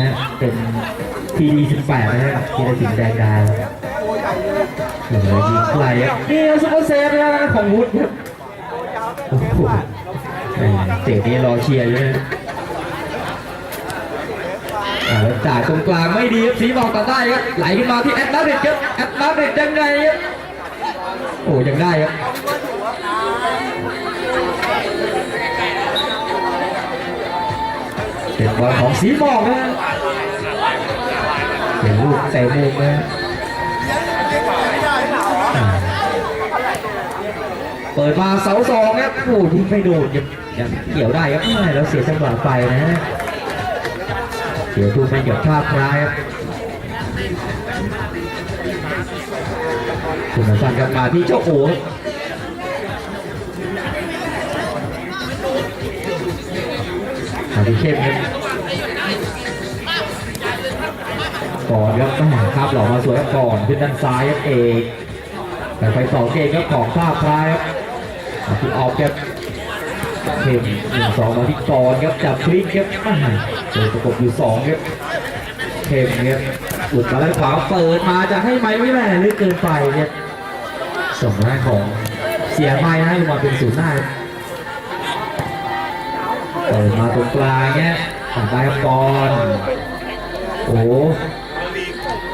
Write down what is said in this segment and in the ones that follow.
นะเป็นทีดีสิบแปดนะฮะทีละสิงห์แดงดาวโอ้โหยิงไกลนี่ซุปเปอร์เซฟนะของวุฒิครับโอ้โหเตะนี้รอเชียร์อยู่นะจ่ายตรงกลางไม่ดีครับสีบอกตัดได้ครับไหลขึ้นมาที่แอตมาดริดครับแอตมาดริดยังไงครับโอ้ยังได้ครับ บอลของสีหมอกนะเป็นลูกเตะมุมนะเปิดมาเสาสองครับโอ้ที่ไม่โดดยังยังเกี่ยวได้ครับแม่แล้วเสียจังหวะไปนะเสียทุกไม่หยดท่าคล้ายครับคุณสันกลับมาที่เจ้าโอ๋มาที่เข้มครับ ก่อนครับต้องครับหล่อมาสวยครับก่อนขึ้นด้านซ้ายครับเอกแต่ไปต่อเกมครับของท่าพลายครับมาที่ออกครับเข้มหนึ่งสองมาที่ก่อนครับจับคลิกครับอ่าเจอประกบอยู่สองครับเข้มครับอุดมาด้านขวาเปิดมาจะให้ไหมไม่แม่ลึกเกินไปครับส่งหน้าของเสียไม้ให้มาเป็นศูนย์หน้าเปิดมาตรงกลางเนี่ยผ่านไปครับก่อนโอ้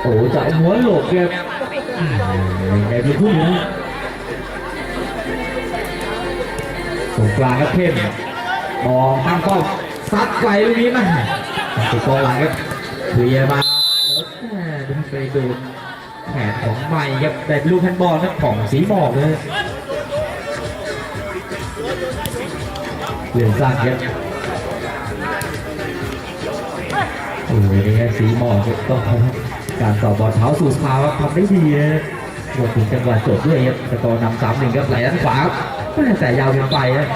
โอ้จะเอาหัวโหลกครับอืมไงพี่พุ่งนะตรงกลางครับเข้มมองตั้งป้อมซัดไกลลูกนี้มาติดกองหลังครับเคลียร์มาแล้วแม่ดึงไปดูแขนของใหม่ครับแต่ลูกแฮนด์บอลครับของสีหมอกเลยเหลือสั้นครับโอ้โหนี่ครับสีหมอกก็ การต่อบอลเท้าสู่เท้าครับทำได้ดีนะรวมถึงจังหวะจบด้วยครับสกอร์นำสามหนึ่งครับไหลด้านขวาแต่ยาวเกินไปนะ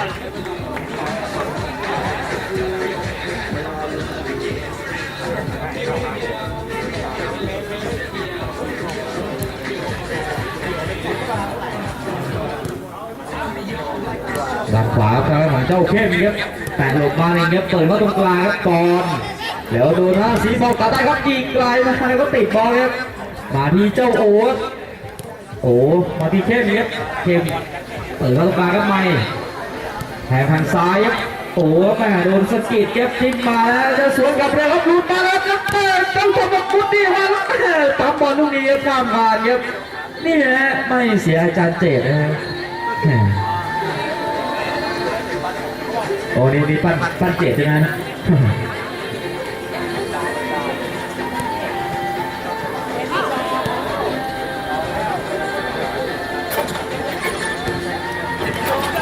ด้านขวาครับของเจ้าเข้มครับแตะหลบมาเลยครับเปิดเข้าตรงกลางครับก่อน แล้วโดนท่าสีบอลตัดได้ครับยิงไกลมาแล้วก็ติดบอลครับมาที่เจ้าโอ๊ตโอ้มาที่เข้มครับเข้มเปิดเข้าตรงกลางครับไม่แทงทางซ้ายครับโอ้แม่โดนสกิดครับจิ้มมาแล้วจะสวนกลับเร็วครับลุดมาแล้วครับเปิดต้องสมบัติมุดดีครับปั๊บบอลลูกนี้ครับข้ามผ่านครับนี่นะฮะไม่เสียอาจารย์เจตนะโอ้นี่นี่ปั้นปั้นเจ็ดใช่ไหม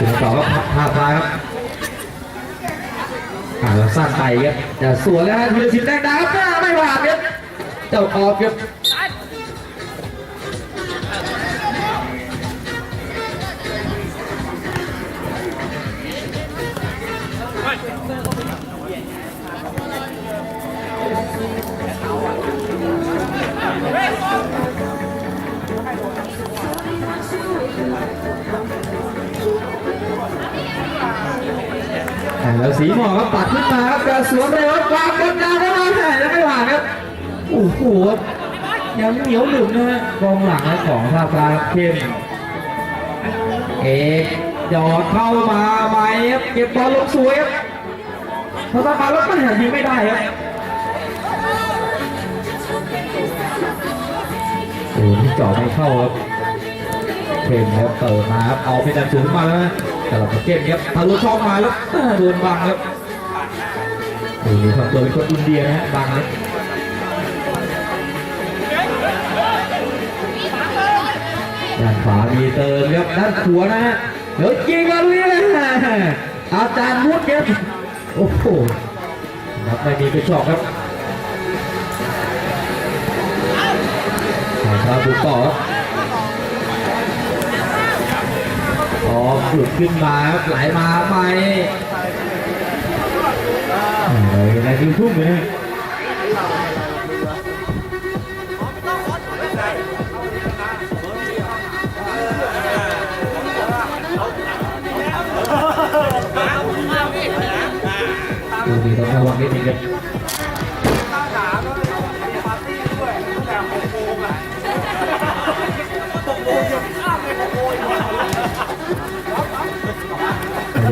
ถึงต่อก็พาพาครับอ่าแล้วสั้นไปครับจะสวนแล้วฮะธีรศิลป์แดงดาครับไม่หวานครับเจ้าออกครับ แล้วสีหมอกครับปัดขึ้นมาครับจะสวนเร็วครับวางบนดาวเข้ามาแหม่ยังไม่ผ่านครับโอ้โหยังเหนียวหนึบนะฮะกองหลังนะของท่าปลาเข้มเอกหยอดเข้ามาใหมครับเก็บบอลลงสวยครับพอตามาแล้วก็หายิงไม่ได้ครับโอ้ที่จ่อไม่เข้าครับเข้มครับเปิดมาครับเอาไปดันสูงมาแล้วนะ แต่เราเข้มครับทะลุช่องมาแล้วโดนบังครับโอ้โหทำตัวเป็นคนอินเดียนะฮะบังครับด้านขวามีเติมครับด้านขวานะฮะเดี๋ยวยิงมาลุยอาจารย์วุฒิครับโอ้โหนับไม่มีกระชอกครับถ่ายทาบุกต่อครับ อหลุดขึ้นมาครับไหลมาไปเลยในทีมทุ่มเลยนะดูดีต้องระวังนิดนึงครับ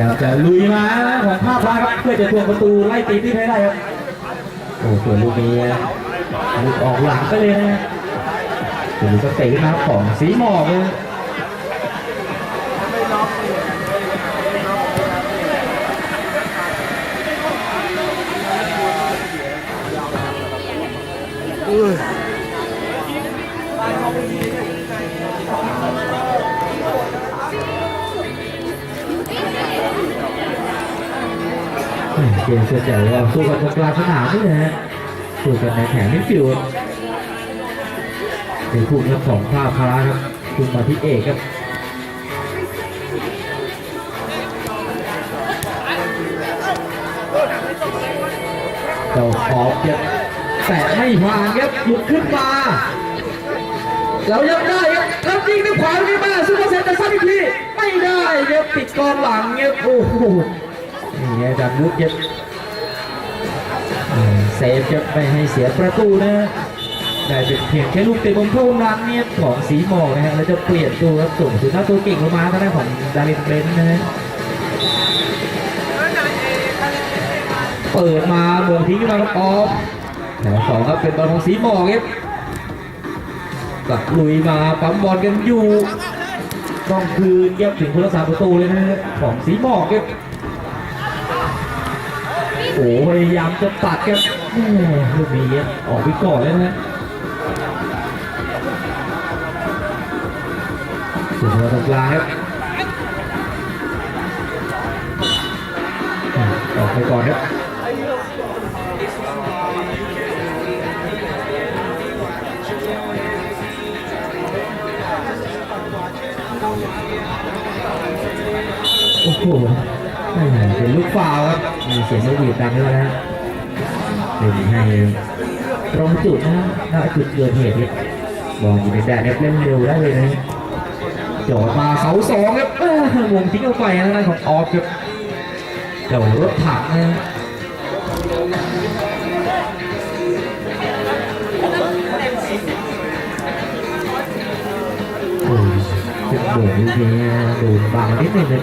อยากจะลุยมาของภาพรายครับเพื่อจะทวงประตูไล่ตีที่ให้ได้ครับโอ้ส่วนลูกนี้ลูกออกหลังไปเลยนะส่วนลูกเตะขึ้นมาของสีหมอกเลยเก มส่วนใหญ่เราสู้กันตรงกลางสนามนี่นะฮะสู้กันในแถวมิดฟิลด์เป็นคู่ครับของท่าพระครับคุณมาที่เอกครับเจ้าขอบยังแต่ไม่ผ่านครับหลุดขึ้นมาเรายังได้ครับแล้วยิงด้วยขวาลูกนี้มาซูเปอร์เซ็นต์จะซ้ำอีกทีไม่ได้ครับติดกองหลังครับโอ้โห นี่อาจารย์วุฒิครับอืมเซฟครับไม่ให้เสียประตูนะได้เป็นเพียงแค่ลูกเตะบอลเข้ารังเนี่ยของสีหมอกนะฮะแล้วจะเปลี่ยนตัวครับส่งสุดหน้าตัวเก่งลงมาทางด้านของดารินเบนนะฮะเปิดมาโมงทิ้งขึ้นมาครับออฟแถวสองครับเป็นบอลของสีหมอกครับกลับลุยมาปั๊มบอลกันอยู่ต้องคืนเก็บถึงคนละสามประตูเลยนะของสีหมอกครับ หพยายามจะตัดครับลูกนี้ออกไปก่อนเลยนะสุดยอดตรงกลางครับออกไปก่อนครับโอ้โห เป็นลูกฟาวล์ครับ มีเสียงนกหวีดดังด้วยนะฮะเป็นให้ตรงจุดนะฮะณจุดเกิดเหตุเนี่ยบอลอยู่ในแดนเนี่ยเล่นเร็วได้เลยนะจอดมาเสาสองครับเอ้อวงทิ้งออกไปนะด้านของออฟครับเจ้ารถถังนะฮะโอ้ยจุดโด่งลูกนี้โดนบังนิดนึงเลย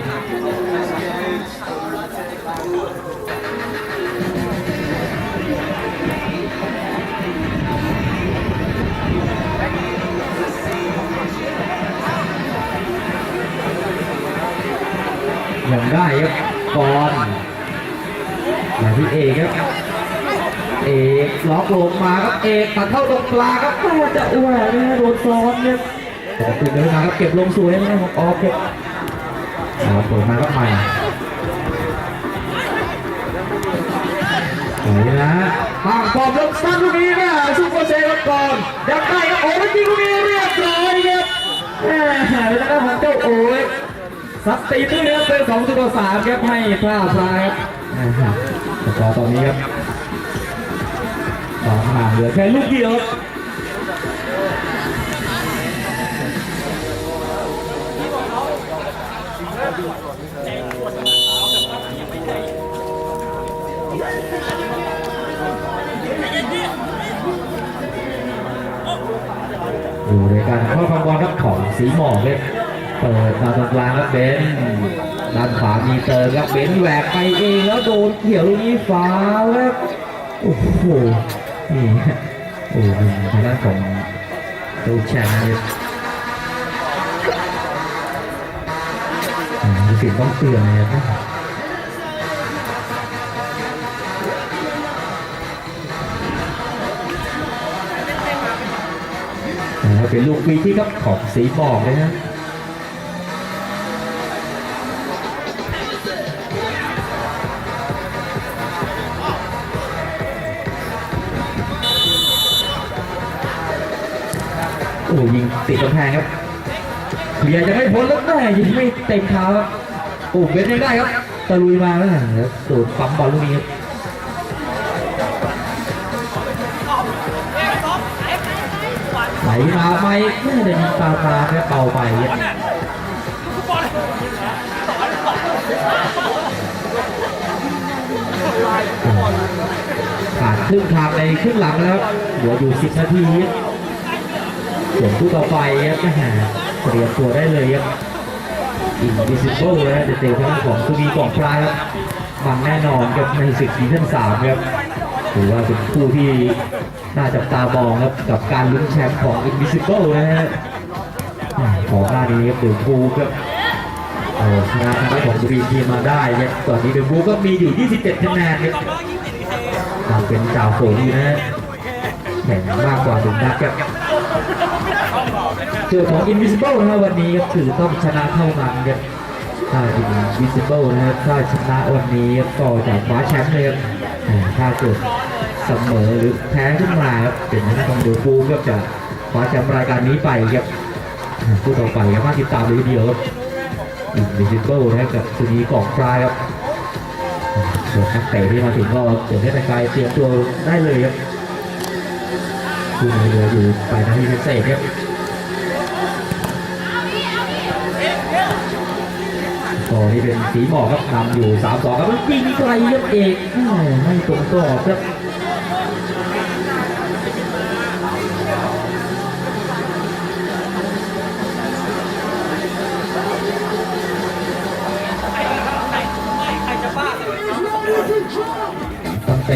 ยังได้ครับก่อนมาที่เอกครับ เอกล็อกลงมาครับ เอกตัดเข้าตรงกลางครับก็จะอ้วนนะฮะโดนซ้อนครับแต่ตื่นขึ้นมาครับเก็บลงสวยนะของออฟครับเอาเปิดมาครับใหม่สวยนะห่างฟอร์มลงสั้นลูกนี้นะซุปเปอร์เซฟก่อนยังได้ครับโอ้ยยิงลูกนี้เรียบร้อยครับแหมแล้วก็ของเจ้าโอ้ย สับตีตื้อครับเป็นสองต่อสามครับให้พลาดซ้ายครับนะครับสกอตอนนี้ครับสองห่างเหลือแค่ลูกเดียวอยู่ในการเข้าทำบอลครับของสีหมอกเลย เปิดมาตรงกลางครับเบนด้านขวามีเติมครับเบนแหวกไปเองแล้วโดนเกี่ยวลูกนี้ฟ้าแล้วโอ้โหนี่โอ้โหทางด้านของตูแชมป์เนี่ยอืมสึกต้องเตือนเลยนะครับเป็นลูกฟรีที่ครับของสีหมอกเลยนะ โอ้ยิงติดกำแพงครับเลียจะไม่พ้นแล้วแม่ยิงไม่เต็มเท้าครับโอ้เบนยังได้ครับตะลุยมาแล้วครับโดดปั๊มบอลลูกนี้ครับไหลมาไม่ไม่ได้ยิงตามมาแค่เป่าไปขาดครึ่งทางในครึ่งหลังแล้วครับเหลืออยู่ 10 นาที ส่วนคู่ต่อไปครับนะฮะเตรียมตัวได้เลยครับอินวิซิเบิลนะจะเจอทางของสุนีกองปลายครับมันแน่นอนครับในศึกซีซั่นสามครับถือว่าเป็นคู่ที่น่าจับตามองครับกับการลุ้นแชมป์ของ Invisible นะฮะของหน้านี้ครับเดือดบูครับโอ้ชนะทางด้านของสุรีทีมมาได้ครับตอนนี้เดือดบูก็มีอยู่ 27คะแนนครับยังเป็นจ่าฝูงอยู่นะแข่งมากกว่าหนึ่งนัดครับ เจอของ Invisible นะวันนี้ก็คือต้องชนะเท่านั้นครับถ้า Invisible นะครับถ้าชนะวันนี้ก็จะคว้าแชมป์เลยครับถ้าเกิดเสมอหรือแพ้ขึ้นมาครับเป็นนั้นต้องดูฟูก็จะคว้าแชมป์รายการนี้ไปครับคู่ต่อไปครับมาติดตามดูทีเดียวครับ Invisible นะกับสุนีกองปลายครับส่วนนักเตะที่มาถึงก็เดี๋ยวให้แต่ไกลเตรียมตัวได้เลยครับคู่นี้เหลืออยู่ไปนาทีเศษครับ ก็นี่เป็นสีหมอกครับนำอยู่3 2ครับแล้วยิงไกลครับเอกแม่ไม่ตรงกรอบครับต้องเต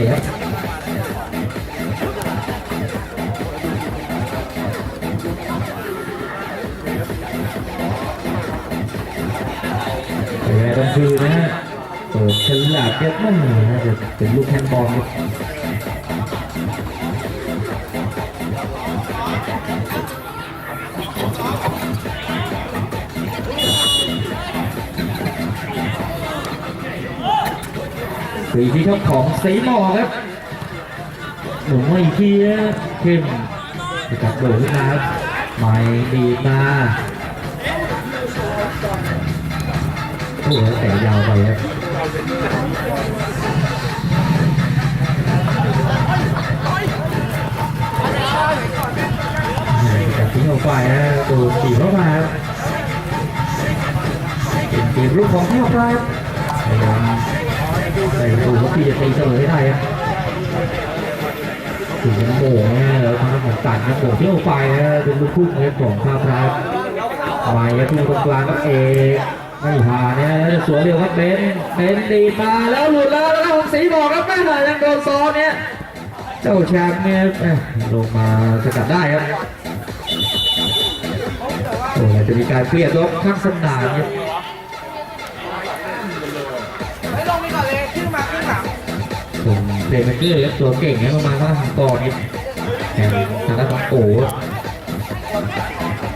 เยอะไมากน่าจะเป็นลูกแฮนด์บอลครับสีที่ครับของสีหมอกครับหนุ่มไมาอีกทีนะเข้มจับโดดขึ้นมาครับไม่ดีมาโอ้โหแต่ยาวไปครับ ทิ้งออกไปนะตูตีเข้ามาเป็นเกมลูกของเที่ยวไกลครับพยายามใส่ประตูเขาพี่จะตีเสมอให้ได้ครับถึงโบ่งนะแล้วทางของตันครับโบ่งเที่ยวไฟนะเป็นลูกพุ่งของท่าพระไปครับที่ตรงกลางครับเอ ไม่ผ่านเนี่ยสวนเร็วครับเบนเบนดีดมาแล้วหลุดแล้วแล้วของสีบอกครับไม่ผ่านยังโดนซ้อนเนี่ยเจ้าแชมป์เนี่ยเอ้ยลงมาสกัดได้ครับโอ้ยจะมีการเปลี่ยนรถข้างสนามครับไม่ลงไปก่อนเลยขึ้นมาขึ้นหลังผมเพลย์เมเกอร์ครับตัวเก่งเนี่ยประมาณว่าทางก่อนนี่แข่งทางด้านของโอ้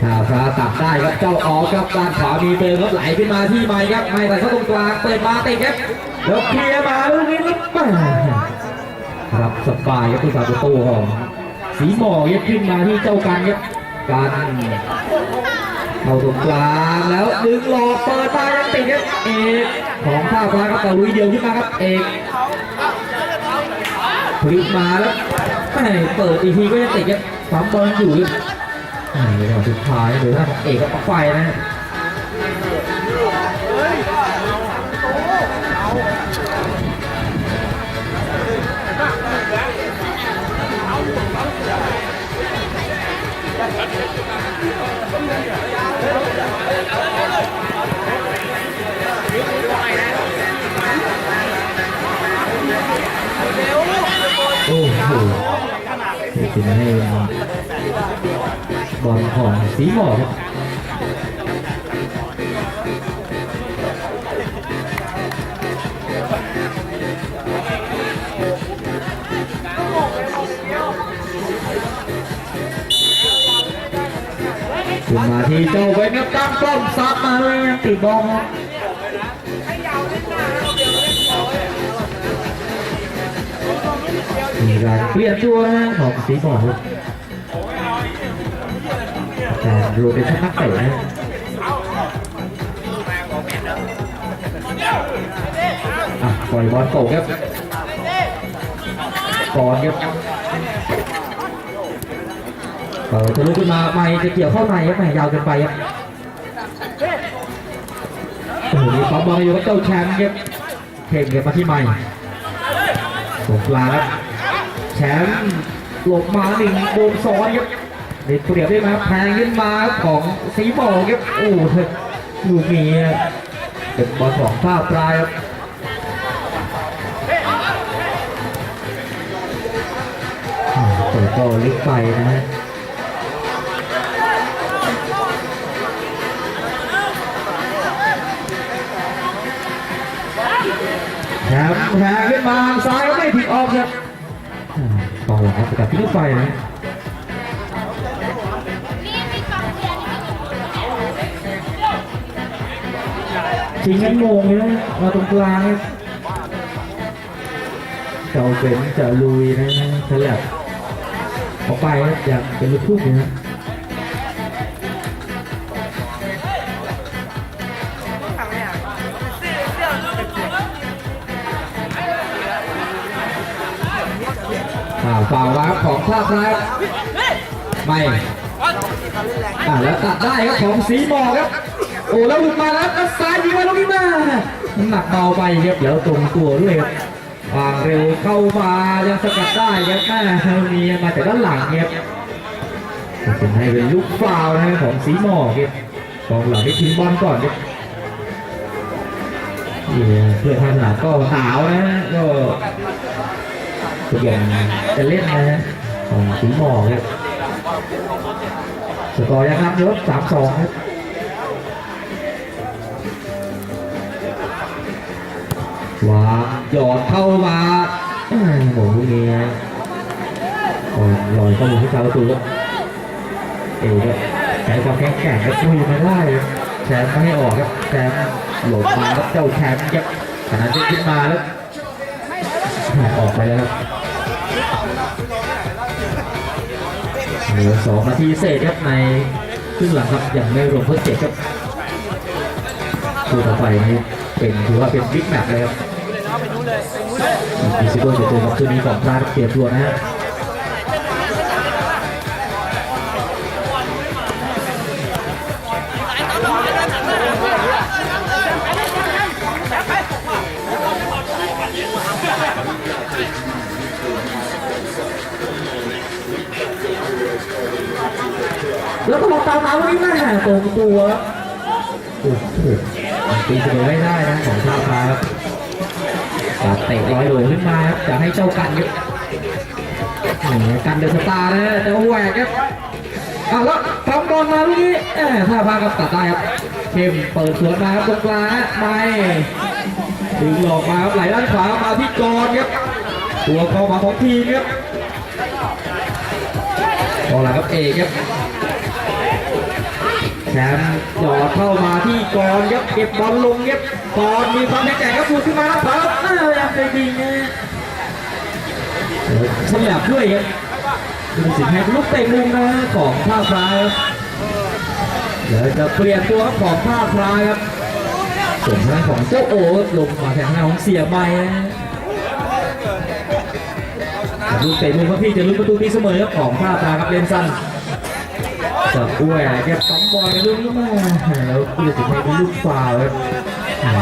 ถ้าพระตัดได้ครับเจ้าออกครับด้านขวามีเติมรับไหลขึ้นมาที่ไม้ครับไม่แต่เขาตรงกลางเปิดมาติดครับแล้วเคลียร์มาลูกนี้ลูกแม่รับสบายครับผู้สาประตูของสีหมอกยับขึ้นมาที่เจ้ากันครับการเข้าตรงกลางแล้วดึงหลอกเปิดมายังติดครับเอกของข้าฟ้าครับตะลุยเดียวขึ้นมาครับเอกพลิกมาแล้วแม่เปิดอีกทีก็ยังติดครับปั๊มบอลอยู่ครับ อ่าเดี๋ยวสุดท้ายเดี๋ยวถ้าเอกก็ปักไฟนะฮะโอ้โหเป็นให้ บอลของสีหมอกครับขึ้นมาที่เจ้าเวนครับตั้งป้อมซัดมาเลยติดบอลครับมีการเปลี่ยนตัวนะของสีบอลครับ แต่รเป็นชั้นนักเตะนะอะปล่อยบอลตกครับบอลครับเปิดทะลุขึ้นมาไม่จะเกี่ยวเข้าในครับไม่ยาวเกินไปครับโอ้โหมีปั๊มบอลอยู่กับเจ้าแชมป์ครับเข่งกันมาที่ใหม่ตกปลาครับแชมป์หลบมาหนึ่งโดนซ้อนครับ เด็กเปรียบได้มาแพงขึ้นมาของสีหมอกครับโอ้โหลูกนี้เป็นบอลของภาพปลายครับเปิดก็ลึกไปนะฮะแถมแทงขึ้นมาซ้ายก็ไม่ผิดออกครับต่อหลังกับที่ลูกไฟนะ จริงกันงงเลยนะมาตรงกลางเนี่ยเจ้าเป็นจะลุยนะฉลับออกไปอยากเป็นลูกทุ่งนะอ่าฝ่าวาครับของท่าซ้ายไม่อ่าแล้วตัดได้ครับของสีมอกครับ อ้แล้วหลุดมาแล้วแล้วซ้ายยิงมาลูกนี้มาน้ำหนักเบาไปครับแล้วตรงตัวด้วยครับวางเร็วเข้ามายังสกัดได้ครับแม่เท่านี้มาแต่ด้านหลังครับเป็นให้เป็นลูกฟาวนะครับของสีหมอกครับกองหลังได้ทิ้งบอลก่อนครับเพื่อนทางหลังก็หนาวนะก็พยายามจะเล่นนะฮะของสีหมอกครับสกอร์ยังนำยศสามสองครับ วางหยอดเข้ามาอ้โหนี่ฮะอ่อนลอยเข้ามุมที่ชาวประตูครับเอ๋ครับใช้ความแข็งแกร่งครับช่วยมาได้แชมป์ไม่ให้ออกครับแชมป์หลบมาครับเจ้าแชมป์ครับขณะที่ขึ้นมาแล้วออกไปแล้วครับเหลือสองนาทีเศษครับในครึ่งหลังครับยังไม่รวมทดเจ็บครับคู่ต่อไปนี่ เป็นถือว่าเป็นบิ๊กแมตช์เลยครับมีซิโก้จะเจอกับคืนนี้ของพลาดเปลี่ยนตัวนะฮะแล้วก็ลองตามมาวันนี้แม่ตรงตัวโอ้โห ตีเสมอไม่ได้นะของท่าพาครับเตะลอยหลวขึ้นมาครับจะให้เจ้ากันครับนี่กันเดอะสตาร์นะแต่ว่าแหวกครับเอาแล้วทำบอลมาลูกนี้แหมท่าพากับตัดได้ครับเข้มเปิดสวนมาครับตรงกลางไม่ดึงหลอกมาครับไหลด้านขวามาที่กรครับตัวเข้ามาของทีมครับกองหลังครับเอกครับ ชมป์หยอดเข้ามาที่กรครับเก็บบอลลงครับกรมีความแข็งแกร่งครับสูดขึ้นมาแล้วครับอ้าวยังไปดีนะฉลับด้วยครับดูสิแฮกลูกเตะมุมนะของท่าพลายครับเดี๋ยวจะเปลี่ยนตัวครับของท่าพลายครับส่วนทางของเจ้าโอ๊ตลงมาแทนหน้าของเสียใบนะลูกเตะมุมครับพี่จะลุ้นประตูตีเสมอครับของท่าพลายครับเล่นสั้น จับอ้วยแก็บสองบอลกันลูกนี้มาแล้วผู้ตัดสินให้เป็นลูกฟาวครับ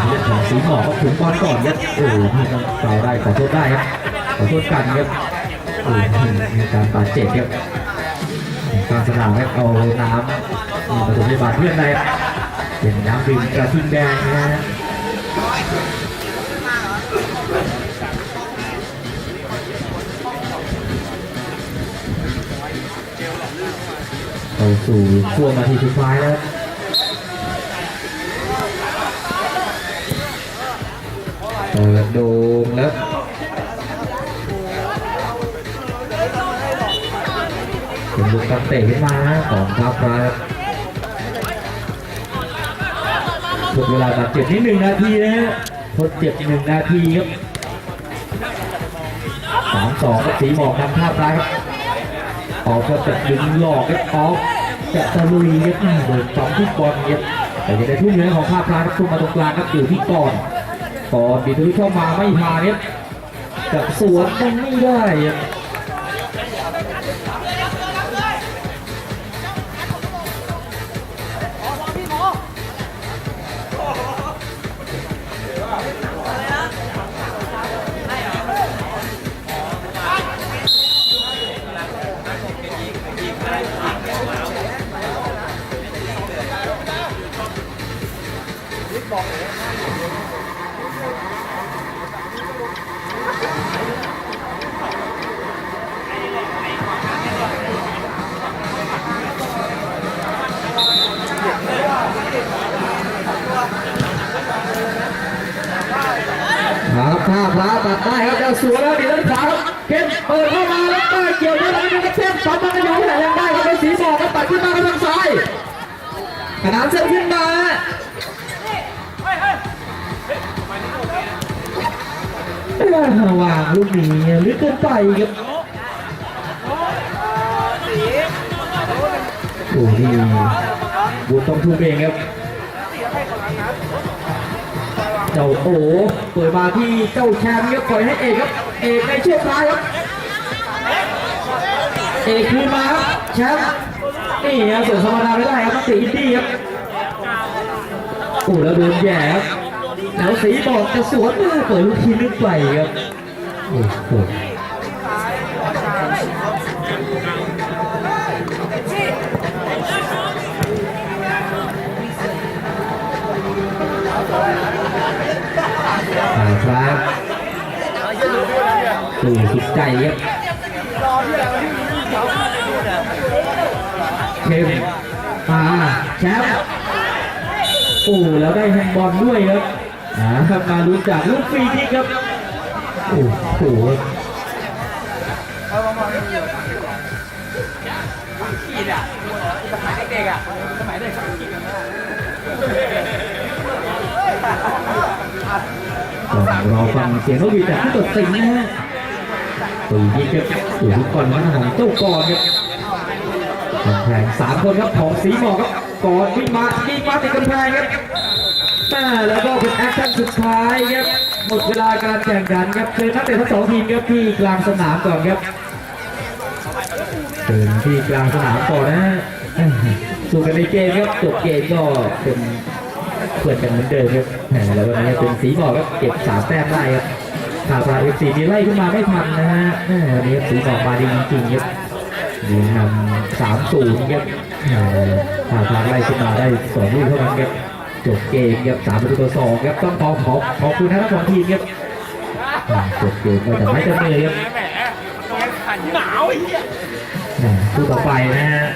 เรื่องของสีหมอกถึงบอลก่อนครับโอ้โหนี่ต้องฟาวได้ขอโทษได้ครับขอโทษกันครับโอ้โหมีการบาดเจ็บครับกลางสนามครับเอาน้ำมาผสมพยาบาลเพื่อนได้เป็นน้ำดื่มกระทิงแดงนะ เข้าสู่ช่วงนาทีสุดท้ายแล้วครับเปิดโดงแล้วเป็นลูกตั้งเตะขึ้นมาของท้าฟ้าครับหมดเวลาบาดเจ็บนี่หนึ่งนาทีนะฮะทดเจ็บหนึ่งนาทีครับสามสองสีหมอกนำท่าฟ้าครับออกก็จะดึงหลอกครับออก จะตะลุยครับอ่าโดนสองทุกบอลครับแต่ยังได้ทุ่มเนื้อของข้าพลาครับทุ่มมาตรงกลางครับอยู่ที่ก่อนก่อนบีทวิเข้ามาไม่พาเนี่ยกับสวนมันไม่ได้ เส้นขึ้นมาเอ้ยวางลูกนี้ลึกเกินไปครับโอ้นี่บุญต้องทุกเองครับเจ้าโอ้เปิดมาที่เจ้าแชมป์ครับปล่อยให้เอกครับ เอกในช่วงท้ายครับ เอกคืนมาครับแชมป์นี่ฮะส่วนธรรมดาไม่ได้ครับต้องตีอินดี้ครับ โอ้แล้วโดนแย่ครับแล้วสีบอกจะสวนมาเปิดลูกทีมลึกไปครับโอ้โหเอาครับตู่สุดใจครับเข้มมาแชมป์ โอ้แล้วได้แฮนด์บอลด้วยครับอ่าครับมาลุ้นจากลูกฟรีคิกครับโอ้โหขีดอะสมัยเด็กๆอะสมัยเด็กต้องรอฟังเสียงเขาวีจากผู้ตัดสินนะฮะตู่ยิงครับตู่ทุกคนนของเจ้ากรครับกำแพงสามคนครับของสีหมอกครับ กอนวิ่งมายิงมาติดกำแพงครับอ่แล้วก็เป็นแอคชั่นสุดท้ายครับหมดเวลาการแข่งขันครับเชิญนักเตะทั้งสองทีมครับที่กลางสนามก่อนครับเชิญที่กลางสนามก่อนนะสู้กันในเกมครับจบเกมก็เป็นเพื่อนกันเหมือนเดิมครับแหมแล้ววันนี้เป็นสีหมอกครับเก็บสามแต้มได้ครับขาดาเอฟซีนี่ไล่ขึ้นมาไม่ทันนะฮะวันนี้สีหมอกมาดีจริงๆครับยิงนำสามศูนย์ครับ ผ่านทางไล่ขึ้นมาได้สองลูกเท่านั้นครับจบเกมครับสามประตูต่อสองครับต้องขอขอบขอบคุณทั้งสองทีมครับอ่าจบเกมก็จะไม่จะเหนื่อยครับหนาวไอ้เหี้ยอ่าคู่ต่อไปนะฮะ